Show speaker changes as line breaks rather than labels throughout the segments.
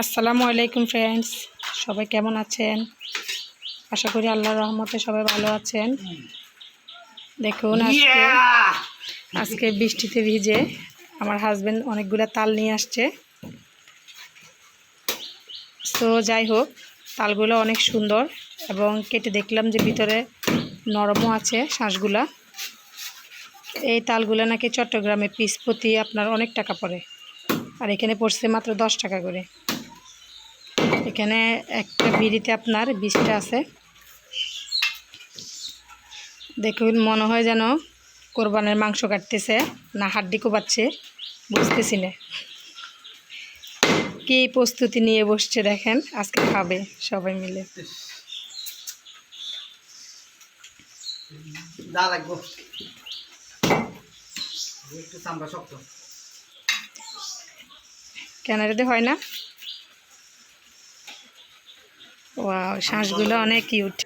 আসসালামু আলাইকুম ফ্রেন্ডস সবাই কেমন আছেন? আশা করি আল্লাহর রহমতে সবাই ভালো আছেন। দেখুন আজকে আজকে বৃষ্টিতে ভিজে আমার হাজব্যান্ড অনেকগুলো তাল নিয়ে আসছে। তো যাই হোক তালগুলো অনেক সুন্দর এবং কেটে দেখলাম যে ভিতরে নরমও আছে শাঁসগুলা। এই তালগুলো নাকি চট্টগ্রামে পিস প্রতি আপনার অনেক টাকা পড়ে। আর এখানে পড়ছে মাত্র দশ টাকা করে। এখানে একটা বিড়িতে আপনার বিশটা আছে। দেখুন মনে হয় যেন কোরবানের মাংস কাটতেছে না হাড্ডি কোবাচ্ছে বুঝতেছি না। কি প্রস্তুতি নিয়ে বসছে দেখেন আজকে খাবে সবাই মিলে। ক্যানারিতে হয় না? ওয়াও শ্বাসগুলো অনেক কিউট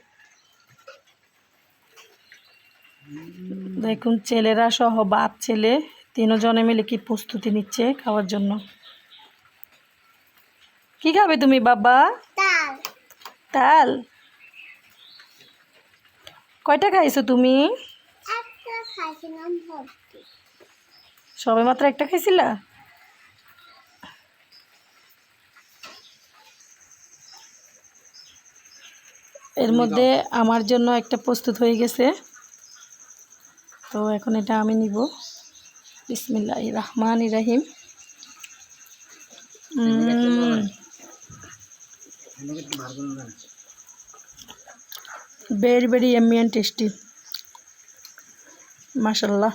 দেখুন ছেলেরা সহ বাপ ছেলে তিনজনে মিলে কি প্রস্তুতি নিচ্ছে খাওয়ার জন্য? কি খাবে তুমি বাবা?
তাল।
কয়টা খাইছো তুমি? সবে মাত্র একটা খাইছিলা? এর মধ্যে আমার জন্য একটা প্রস্তুত হয়ে গেছে। তো এখন এটা আমি নিব। বিসমিল্লাহ রহমান রাহিম। উম,
আমাকে একটু বার করুন না।
very very yummy and tasty মাশাল্লাহ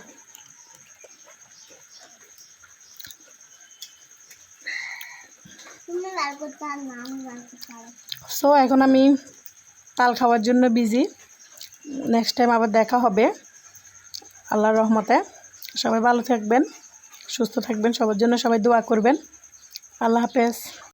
তুমি বার করতে পারো না আমি বার করতে। পারো
সো এখন আমি তাল খাওয়ার জন্য বিজি নেক্সট টাইম আবার দেখা হবে। আল্লাহর রহমতে। সবাই ভালো থাকবেন, সুস্থ থাকবেন, সবার জন্য সবাই দোয়া করবেন। আল্লাহ হাফেজ।